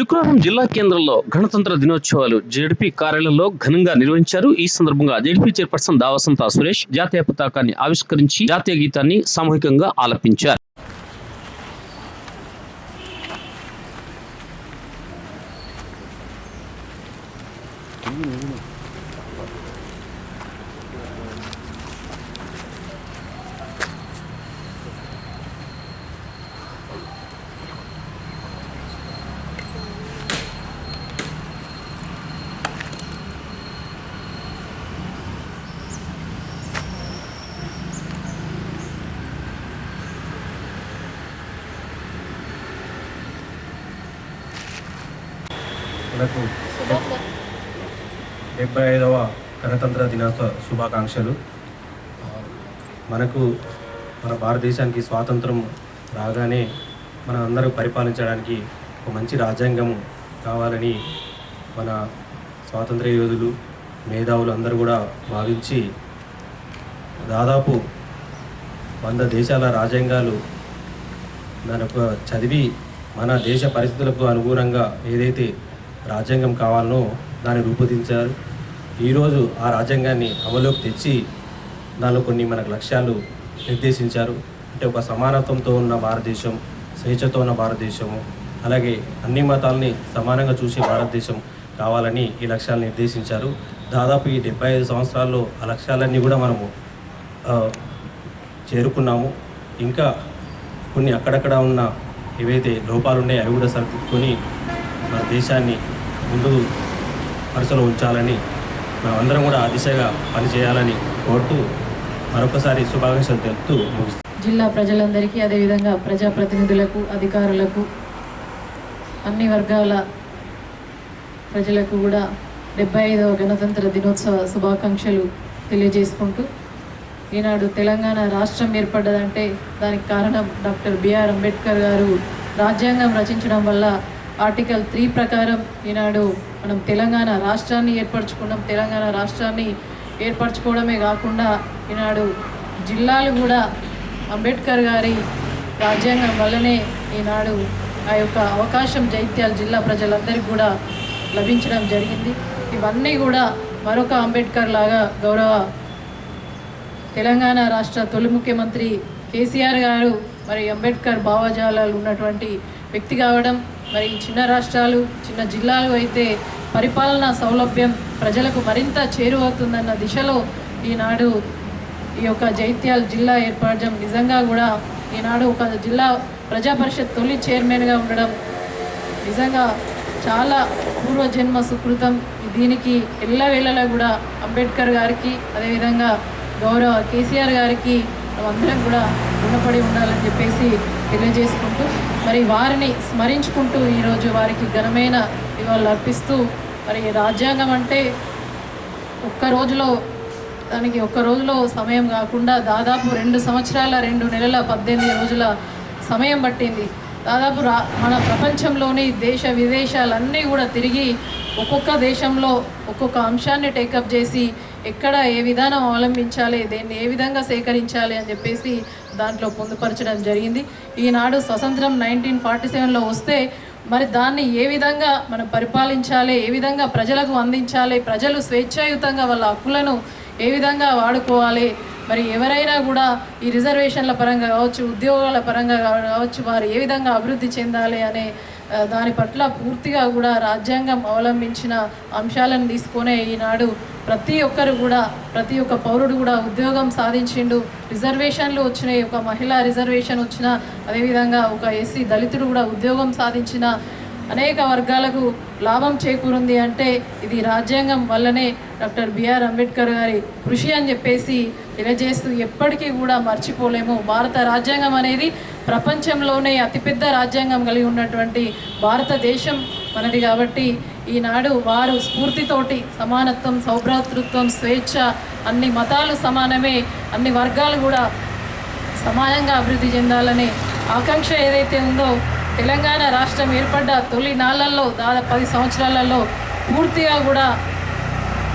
శుక్రవారం జిల్లా కేంద్రంలో గణతంత్ర దినోత్సవాలు జేడిపి కార్యాలయంలో ఘనంగా నిర్వహించారు. ఈ సందర్భంగా జేడిపి చైర్పర్సన్ దావసంత సురేష్ జాతీయ పతాకాన్ని ఆవిష్కరించి జాతీయ గీతాన్ని సామూహికంగా ఆలపించారు. మనకు డెబ్బై ఐదవ గణతంత్ర దినోత్సవ శుభాకాంక్షలు. మనకు మన భారతదేశానికి స్వాతంత్రం రాగానే మన అందరూ పరిపాలించడానికి ఒక మంచి రాజ్యాంగం కావాలని మన స్వాతంత్ర యోధులు మేధావులు అందరూ కూడా భావించి దాదాపు వంద దేశాల రాజ్యాంగాలు దాని చదివి మన దేశ పరిస్థితులకు అనుగుణంగా ఏదైతే రాజ్యాంగం కావాలనో దాన్ని రూపొందించారు. ఈరోజు ఆ రాజ్యాంగాన్ని అమలులోకి తెచ్చి దానిలో కొన్ని మనకు లక్ష్యాలు నిర్దేశించారు. అంటే ఒక సమానత్వంతో ఉన్న భారతదేశం స్వేచ్ఛతో ఉన్న భారతదేశము అలాగే అన్ని మతాలని సమానంగా చూసే భారతదేశం కావాలని ఈ లక్ష్యాలు నిర్దేశించారు. దాదాపు ఈ డెబ్బై ఐదు సంవత్సరాల్లో ఆ లక్ష్యాలన్నీ కూడా మనము చేరుకున్నాము. ఇంకా కొన్ని అక్కడక్కడ ఉన్న ఏవైతే లోపాలు ఉన్నాయో అవి కూడా సరిదిద్దుకొని మన దేశాన్ని ముందు వరుసలో ఉంచాలని మనమందరం కూడా ఆ దిశగా పనిచేయాలని కోరుతూ మరొకసారి శుభాకాంక్షలు తెలుపుతూ ముగిస్తాం జిల్లా ప్రజలందరికీ అదేవిధంగా ప్రజాప్రతినిధులకు అధికారులకు అన్ని వర్గాల ప్రజలకు కూడా డెబ్బై ఐదవ గణతంత్ర దినోత్సవ శుభాకాంక్షలు తెలియజేసుకుంటూ ఈనాడు తెలంగాణ రాష్ట్రం ఏర్పడ్డదంటే దానికి కారణం డాక్టర్ బిఆర్ అంబేద్కర్ గారు. రాజ్యాంగం రచించడం వల్ల ఆర్టికల్ త్రీ ప్రకారం ఈనాడు మనం తెలంగాణ రాష్ట్రాన్ని ఏర్పరచుకున్నాం. తెలంగాణ రాష్ట్రాన్ని ఏర్పరచుకోవడమే కాకుండా ఈనాడు జిల్లాలు కూడా అంబేద్కర్ గారి రాజ్యాంగం వల్లనే ఈనాడు ఆ యొక్క అవకాశం జైత్యాల జిల్లా ప్రజలందరికీ కూడా లభించడం జరిగింది. ఇవన్నీ కూడా మరొక అంబేద్కర్ లాగా గౌరవ తెలంగాణ రాష్ట్ర తొలి ముఖ్యమంత్రి కేసీఆర్ గారు మరి అంబేద్కర్ భావజాలాలు ఉన్నటువంటి వ్యక్తి కావడం మరి చిన్న రాష్ట్రాలు చిన్న జిల్లాలు అయితే పరిపాలనా సౌలభ్యం ప్రజలకు మరింత చేరువవుతుందన్న దిశలో ఈనాడు ఈ యొక్క జైత్యాల జిల్లా ఏర్పడడం నిజంగా కూడా ఈనాడు ఒక జిల్లా ప్రజా పరిషత్ తొలి చైర్మన్గా ఉండడం నిజంగా చాలా పూర్వజన్మ సుకృతం. దీనికి ఎల్లవేళలా కూడా అంబేద్కర్ గారికి అదేవిధంగా గౌరవ కేసీఆర్ గారికి అందరం కూడా రుణపడి ఉండాలని చెప్పేసి తెలియజేసుకుంటూ మరి వారిని స్మరించుకుంటూ ఈరోజు వారికి ఘనమైన నివాళులు అర్పిస్తూ మరి రాజ్యాంగం అంటే ఒక్క రోజులో దానికి ఒక్క రోజులో సమయం కాకుండా దాదాపు రెండు సంవత్సరాల రెండు నెలల పద్దెనిమిది రోజుల సమయం పట్టింది. దాదాపు రా మన ప్రపంచంలోని దేశ విదేశాలన్నీ కూడా తిరిగి ఒక్కొక్క దేశంలో ఒక్కొక్క అంశాన్ని టేకప్ చేసి ఎక్కడ ఏ విధానం అవలంబించాలి దేన్ని ఏ విధంగా సేకరించాలి అని చెప్పేసి దాంట్లో పొందుపరచడం జరిగింది. ఈనాడు స్వతంత్రం నైన్టీన్ ఫార్టీ సెవెన్లో వస్తే మరి దాన్ని ఏ విధంగా మనం పరిపాలించాలి ఏ విధంగా ప్రజలకు అందించాలి ప్రజలు స్వేచ్ఛాయుతంగా వాళ్ళ హక్కులను ఏ విధంగా వాడుకోవాలి మరి ఎవరైనా కూడా ఈ రిజర్వేషన్ల పరంగా కావచ్చు ఉద్యోగాల పరంగా కావచ్చు వారు ఏ విధంగా అభివృద్ధి చెందాలి అనే దాని పట్ల పూర్తిగా కూడా రాజ్యాంగం అవలంబించిన అంశాలను తీసుకునే ఈనాడు ప్రతి ఒక్కరు కూడా ప్రతి ఒక్క పౌరుడు కూడా ఉద్యోగం సాధించిండు. రిజర్వేషన్లు వచ్చినాయి. ఒక మహిళా రిజర్వేషన్ వచ్చిన అదేవిధంగా ఒక ఎస్సీ దళితుడు కూడా ఉద్యోగం సాధించిన అనేక వర్గాలకు లాభం చేకూరుంది అంటే ఇది రాజ్యాంగం వల్లనే డాక్టర్ బిఆర్ అంబేద్కర్ గారి కృషి అని చెప్పేసి తెలియజేస్తూ ఎప్పటికీ కూడా మర్చిపోలేము. భారత రాజ్యాంగం అనేది ప్రపంచంలోనే అతిపెద్ద రాజ్యాంగం కలిగి ఉన్నటువంటి భారతదేశం మనది కాబట్టి ఈనాడు వారు స్ఫూర్తితోటి సమానత్వం సౌభ్రాతృత్వం స్వేచ్ఛ అన్ని మతాలు సమానమే అన్ని వర్గాలు కూడా సమానంగా అభివృద్ధి చెందాలనే ఆకాంక్ష ఏదైతే ఉందో తెలంగాణ రాష్ట్రం ఏర్పడ్డ తొలి నాళ్ళల్లో దాదాపు పది సంవత్సరాలలో పూర్తిగా కూడా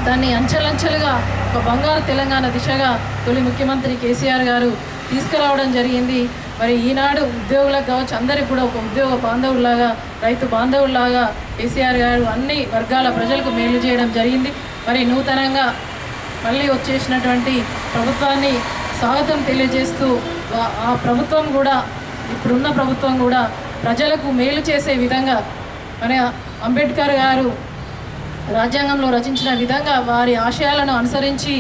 దాన్ని అంచెలంచెలుగా ఒక బంగారు తెలంగాణ దిశగా తొలి ముఖ్యమంత్రి కేసీఆర్ గారు తీసుకురావడం జరిగింది. మరి ఈనాడు ఉద్యోగులకు కావచ్చు అందరికి కూడా ఒక ఉద్యోగ బాంధవుల్లాగా రైతు బాంధవుల్లాగా కేసీఆర్ గారు అన్ని వర్గాల ప్రజలకు మేలు చేయడం జరిగింది. మరి నూతనంగా మళ్ళీ వచ్చేసినటువంటి ప్రభుత్వాన్ని స్వాగతం తెలియజేస్తూ ఆ ప్రభుత్వం కూడా ఇప్పుడున్న ప్రభుత్వం కూడా ప్రజలకు మేలు చేసే విధంగా మన అంబేద్కర్ గారు రాజ్యాంగంలో రచించిన విధంగా వారి ఆశయాలను అనుసరించి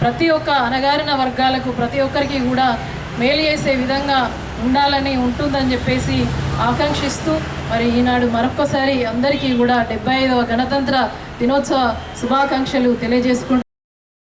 ప్రతి ఒక్క అణగారిన వర్గాలకు ప్రతి ఒక్కరికి కూడా మేలు చేసే విధంగా ఉండాలని ఉంటుందని చెప్పేసి ఆకాంక్షిస్తూ మరి ఈనాడు మరొక్కసారి అందరికీ కూడా డెబ్బై ఐదవ గణతంత్ర దినోత్సవ శుభాకాంక్షలు తెలియజేసుకుంటూ